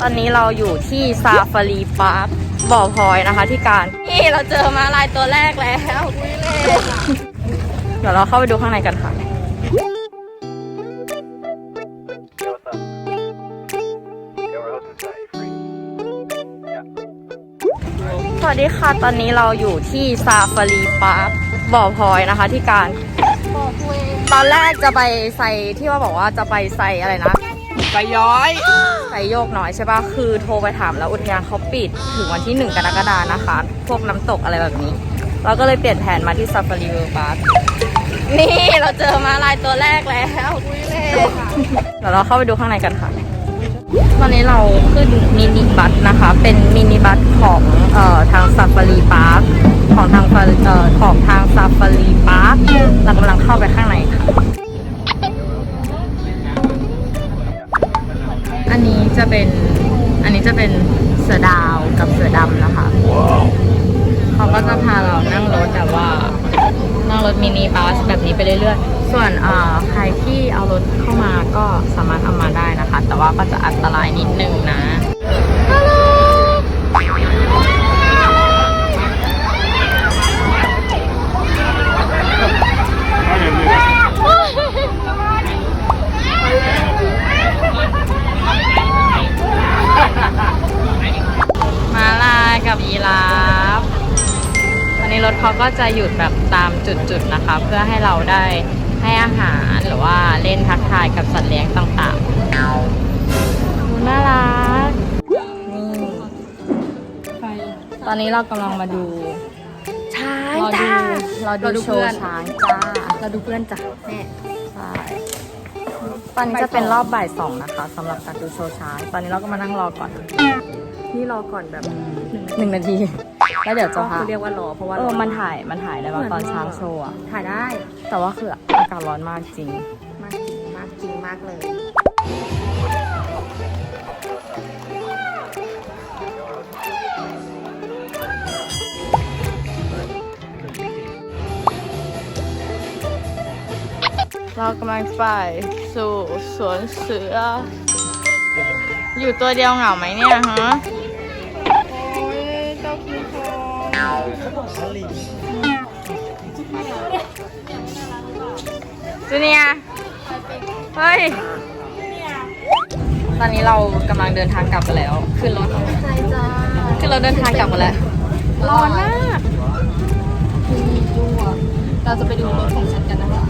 ตอนนี้เราอยู่ที่ซาฟารีพาร์คบ่อพลอยนะคะที่การ นี่เราเจอมาลายตัวแรกแล้วอุ๊ยเล่เดี๋ยวเราเข้าไปดูข้างในกันค่ะ สวัสดีค่ะตอนนี้เราอยู่ที่ซาฟารีพาร์คบ่อพลอยนะคะที่การ ตอนแรกจะไปใส่ที่ว่าบอกว่าจะไปใส่อะไรนะ ไปย้อยใส่โยกน้อยใช่ปะคือโทรไปถามแล้วอุทยานเขาปิดถึงวันที่ 1 กรกฎานะคะ พวกน้ำตกอะไรแบบนี้ เราก็เลยเปลี่ยนแผนมาที่ซาฟารีเวิร์พาร์คนี่เราเจอมาลายตัวแรกแล้วอุ๊ยเล่เดี๋ยวเราเข้าไปดูข้างในกันค่ะตอนนี้เราขึ้นมินิบัสนะคะ เป็นมินิบัสของเอ่อทางซาฟารีพาร์คของทางฟาเอ่อของทางซาฟารีพาร์คเรากำลังเข้าไปข้างในค่ะ เป็น อันนี้จะเป็นเสือดาวกับเสือดำนะคะ เขาก็จะพาเรานั่งรถแบบว่า นั่งรถมินิบัสแบบนี้ไปเรื่อยๆ ส่วนใครที่เอารถเข้ามาก็สามารถเอามาได้นะคะ แต่ว่าก็จะอันตรายนิดนึงนะมาลายกับยีราฟ อันนี้ร ถเขาก็จะหยุดแบบตามจุดๆนะคะ เพื่อให้เราได้ให้อาหารหรือว่าเล่นทักทายกับสัตว์เลี้ยงต่างๆดูน่ารักนี่ตอนนี้เรากำลังมาดูช้างเราดูจ้าเราเราดูดูโชเพื่ว์อนช้างจ้าเราดูเพื่อนจ้ะแม่ใช่ตอนนี้จะเป็นรอบบ่ายสองนะคะสำหรับการดูโชว์ช้าง ตอนนี้เราก็มานั่งรอก่อน นี่รอก่อนแบบหนึ่งนาที แล้วเดี๋ยวจะก็พาคือเรียกว่ารอเพราะว่าเออมันถ่ายมันถ่ายได้ป่ะตอนช้างโชว์อะถ่ายได้ แต่ว่าคืออากาศร้อนมากจริง มากจริงมากจริงมากเลย เรากำลังไปสู่สวนเสือ อยู่ตัวเดียวเหงาไหมเนี่ยฮะโองจูเนียร์เฮ้ย ตอนนี้เรากำลังเดินทางกลับกันแล้ว ขึ้นรถใช่จ้าขึ้นรถเดินทางกลับกันแล้ว ร้อนมากดูอะเราจะไปดูรถของฉันกันนะคะ